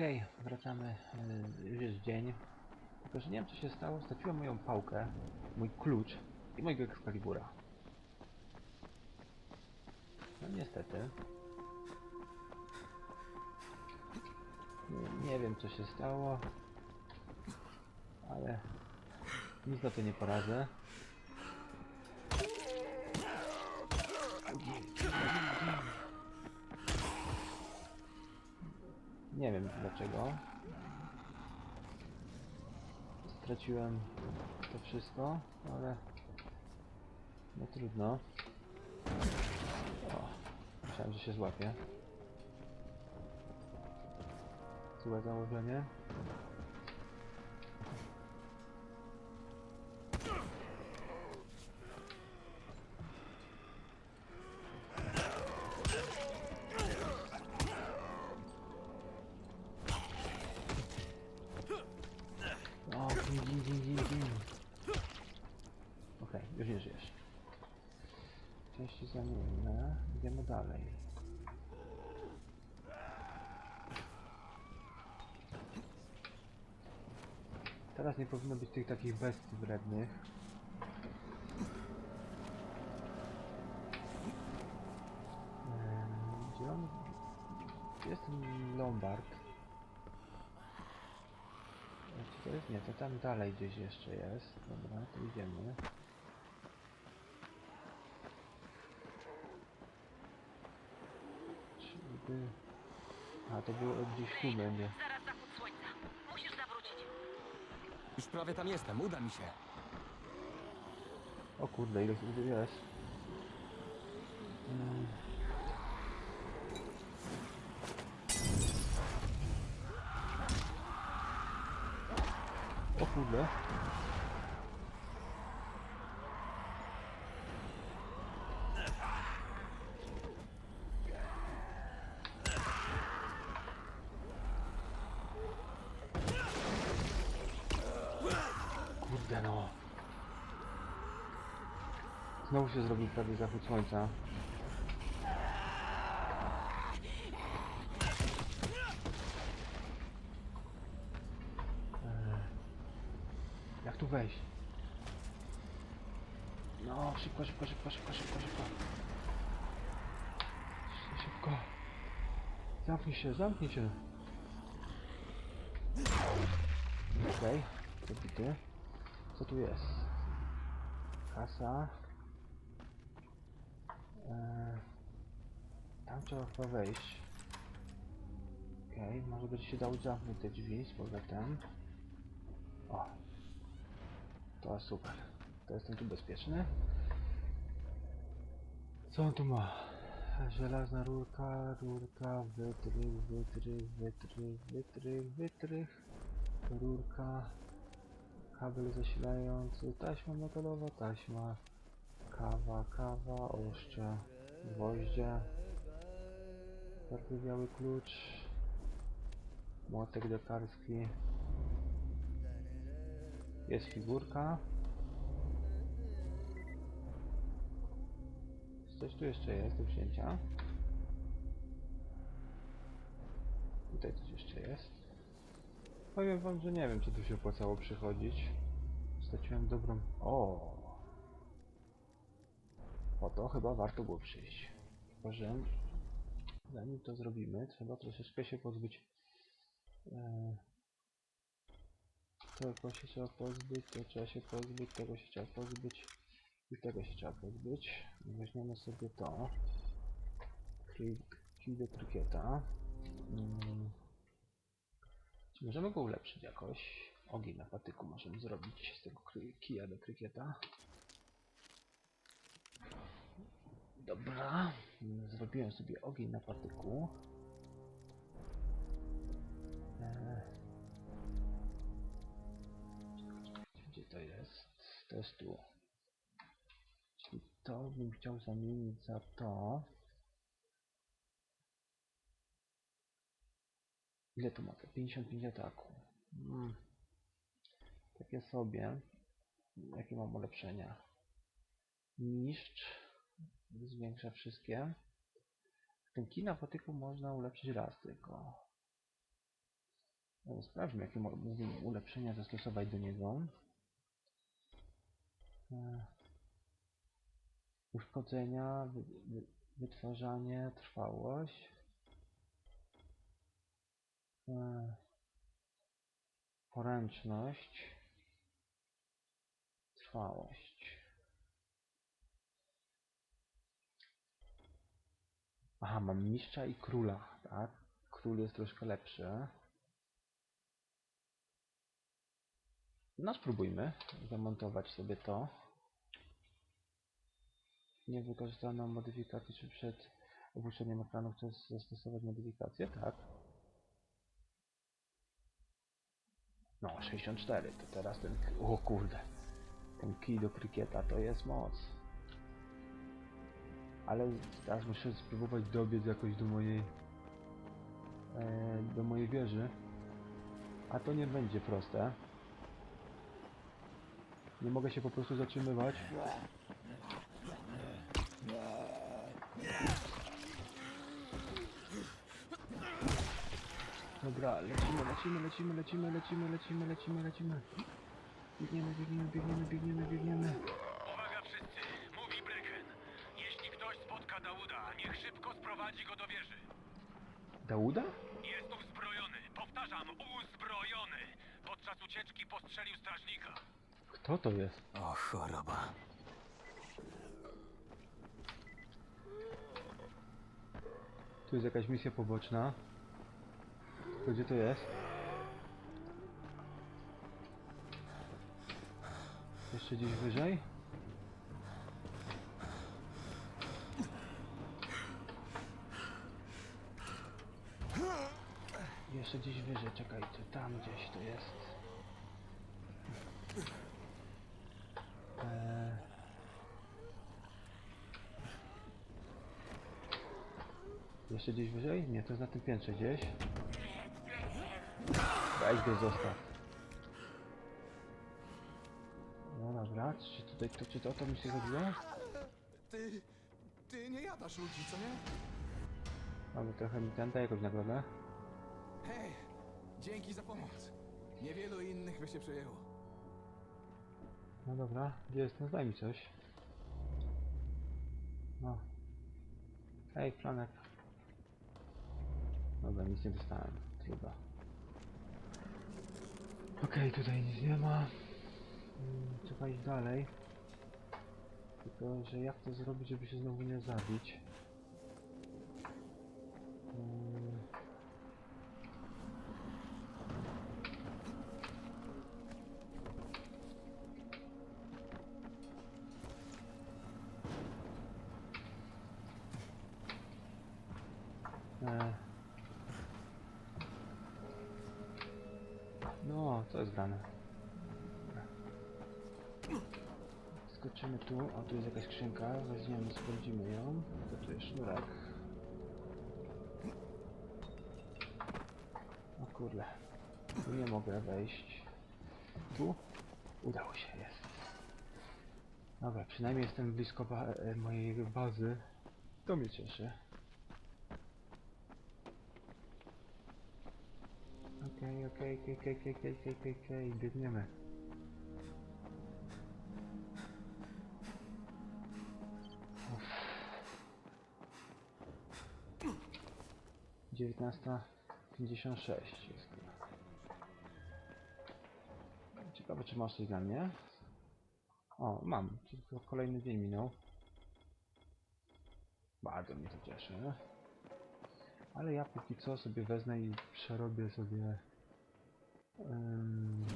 Okej, wracamy. y, Już jest dzień. Tylko, że nie wiem co się stało. Straciłem moją pałkę, mój klucz i mojego Excalibura. No niestety. Nie, nie wiem co się stało. Ale nic na to nie poradzę. Nie wiem dlaczego. Straciłem to wszystko, ale no trudno. O, myślałem, że się złapie. Złe założenie. Części zamienne. Idziemy dalej. Teraz nie powinno być tych takich bestii wrednych. Gdzie on... Jest Lombard? Czy to jest? Nie, to tam dalej gdzieś jeszcze jest. Dobra, to idziemy. Czyby... A, to było gdzieś tu będzie. Zaraz zachód słońca. Musisz zawrócić. Już prawie tam jestem, uda mi się. O kurde, ile tu jest? Mm. O. Kurde no. Znowu się zrobił prawie zachód słońca. Eee, Jak tu wejść? No, szybko, szybko, szybko, szybko, szybko, szybko. Szy- Szybko. Zamknij się, zamknij się. Okej, okay. Co tu jest? Kasa. Eee, tam trzeba chyba wejść. Okej, może będzie się dało zamknąć te drzwi z powrotem. O. To super. To jestem tu bezpieczny. Co on tu ma? Żelazna rurka, rurka, wytrych, wytrych, wytrych, wytrych, wytrych, rurka, kabel zasilający, taśma metalowa, taśma, kawa, kawa, oszcze, gwoździe, biały klucz, młotek dekarski, jest figurka. Coś tu jeszcze jest do wzięcia. Tutaj coś jeszcze jest. Powiem wam, że nie wiem, czy tu się opłacało przychodzić. Straciłem dobrą... O! Po to chyba warto było przyjść. Tylko, że zanim to zrobimy, trzeba troszeczkę się pozbyć... E... Tego się trzeba pozbyć, tego trzeba się pozbyć, tego się trzeba pozbyć i tego się trzeba pozbyć. Weźmiemy sobie to. Kij do krykieta. Mm. Czy możemy go ulepszyć jakoś? Ogień na patyku możemy zrobić z tego kija do krykieta. Dobra, zrobiłem sobie ogień na patyku. Eee. Gdzie to jest? To jest tu. Czyli to bym chciał zamienić za to. Ile to ma? 55 ataku. Hmm. Takie sobie. Jakie mam ulepszenia? Niszcz. Zwiększa wszystkie. Kij na patyku można ulepszyć raz tylko. E, Sprawdźmy, jakie mógłbym ulepszenia zastosować do niego. E, Uszkodzenia, wy, wy, wytwarzanie, trwałość. E, Poręczność. Trwałość. Aha, mam mistrza i króla, tak? Król jest troszkę lepszy. No spróbujmy zamontować sobie to. Nie wykorzystano modyfikacji, czy przed opuszczeniem ekranu chcę zastosować modyfikację? Tak. No, 64, to teraz ten... O kurde. Ten kij do krykieta to jest moc. Ale teraz muszę spróbować dobiec jakoś do mojej... E, do mojej wieży. A to nie będzie proste. Nie mogę się po prostu zatrzymywać. Dobra, lecimy, lecimy, lecimy, lecimy, lecimy, lecimy, lecimy, lecimy. Biegniemy, biegniemy, biegniemy, biegniemy, biegniemy. Szybko sprowadzi go do wieży. Dauda? Jest uzbrojony, powtarzam, uzbrojony. Podczas ucieczki postrzelił strażnika. Kto to jest? O, choroba. Tu jest jakaś misja poboczna. To gdzie to jest? Jeszcze gdzieś wyżej? Jeszcze gdzieś wyżej, czekajcie, tam gdzieś to jest. Eee... Jeszcze gdzieś wyżej? Nie, to jest na tym piętrze gdzieś. Weź go zostaw. No dobra, czy tutaj to, czy to o to mi się chodziło? Ty... Ty nie jadasz ludzi, co nie? Mamy trochę mi ten, daj jakąś nagrodę. Hej, dzięki za pomoc. Niewielu innych by się przejęło. No dobra, gdzie jest ten? Daj mi coś. No. Hej, flanek. Dobra, nic nie dostałem. Trudno. Okej, tutaj nic nie ma. Mm, Trzeba iść dalej. Tylko, że jak to zrobić, żeby się znowu nie zabić? Co jest grane? Skoczymy tu, o tu jest jakaś skrzynka, weźmiemy, sprawdzimy ją. To tu jest sznurek. O kurde, tu nie mogę wejść. Tu? Udało się, jest. Dobra, przynajmniej jestem blisko ba e, mojej bazy. To mnie cieszy. Okej, okej, okej, okej, okej, okej, okej, okej, okej, biegniemy. Uff. 19.56 jest. Ciekawe, czy masz coś dla mnie? O, mam. Tylko kolejny dzień minął. Bardzo mnie to cieszy. Ale ja póki co sobie wezmę i przerobię sobie em,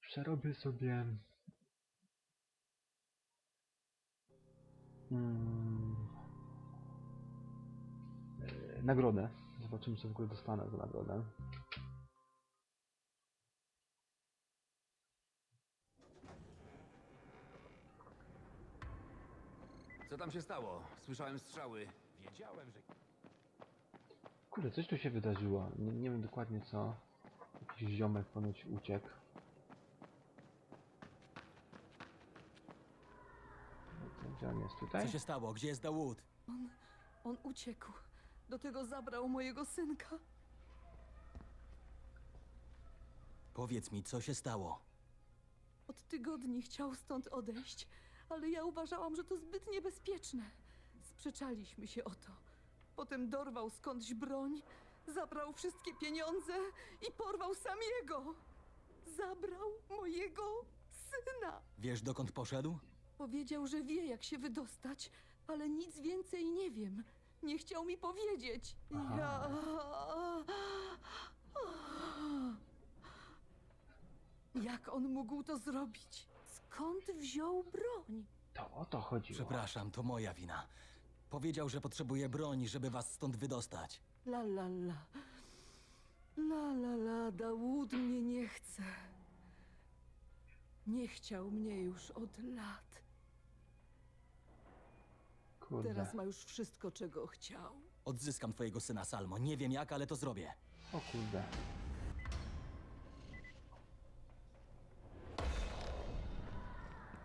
przerobię sobie mm, e, nagrodę. Zobaczymy co w ogóle dostanę za nagrodę. Co tam się stało? Słyszałem strzały. Wiedziałem, że... Kurde, coś tu się wydarzyło. Nie, nie wiem dokładnie co. Jakiś ziomek ponoć uciekł. Gdzie on jest tutaj? Co się stało? Gdzie jest Dawud? On, on uciekł. Do tego zabrał mojego synka. Powiedz mi, co się stało. Od tygodni chciał stąd odejść, ale ja uważałam, że to zbyt niebezpieczne. Sprzeczaliśmy się o to. Potem dorwał skądś broń, zabrał wszystkie pieniądze i porwał Samiego. Zabrał mojego syna. Wiesz, dokąd poszedł? Powiedział, że wie, jak się wydostać, ale nic więcej nie wiem. Nie chciał mi powiedzieć. Ja. Jak on mógł to zrobić? Skąd wziął broń? To o to chodziło. Przepraszam, to moja wina. Powiedział, że potrzebuje broni, żeby was stąd wydostać. La la la. La la la, Dawud mnie nie chce. Nie chciał mnie już od lat. Kurde. Teraz ma już wszystko, czego chciał. Odzyskam twojego syna, Salmo. Nie wiem jak, ale to zrobię. O kurde.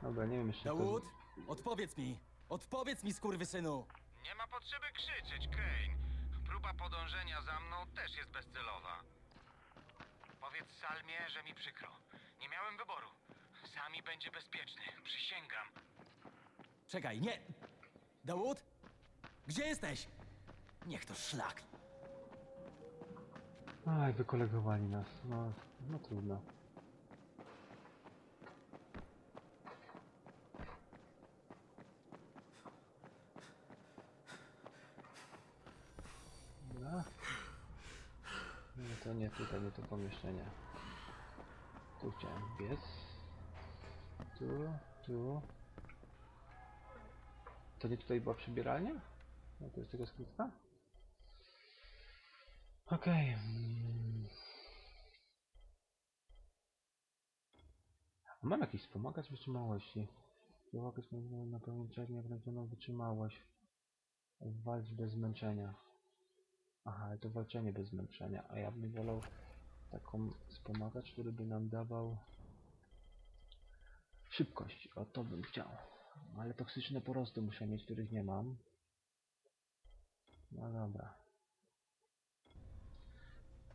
Dobra, nie wiem jeszcze. Dawud, odpowiedz mi! Odpowiedz mi, skurwysynu! Nie ma potrzeby krzyczeć, Kane. Próba podążenia za mną też jest bezcelowa. Powiedz Salmie, że mi przykro. Nie miałem wyboru. Sami będzie bezpieczny, przysięgam. Czekaj, nie! Dawud? Gdzie jesteś? Niech to szlak. Aj, wykolegowali nas. No, no trudno. Dobra. No to nie tutaj, nie to pomieszczenie. Tu chciałem biec. Tu, tu. To nie tutaj była przybieralnia? No to jest tego skrótka? Okej. mm. Mam jakiś wspomagać wytrzymałości. Działać na pewno czernie wytrzymałość. Walcz bez zmęczenia. Aha, ale to walczenie bez zmęczenia. A ja bym wolał taką wspomagacz, który by nam dawał szybkość. O to bym chciał. Ale toksyczne porosty muszę mieć, których nie mam. No dobra.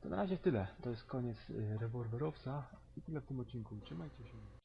To na razie tyle. To jest koniec y, rewolwerowca i tyle w tym odcinku. Trzymajcie się.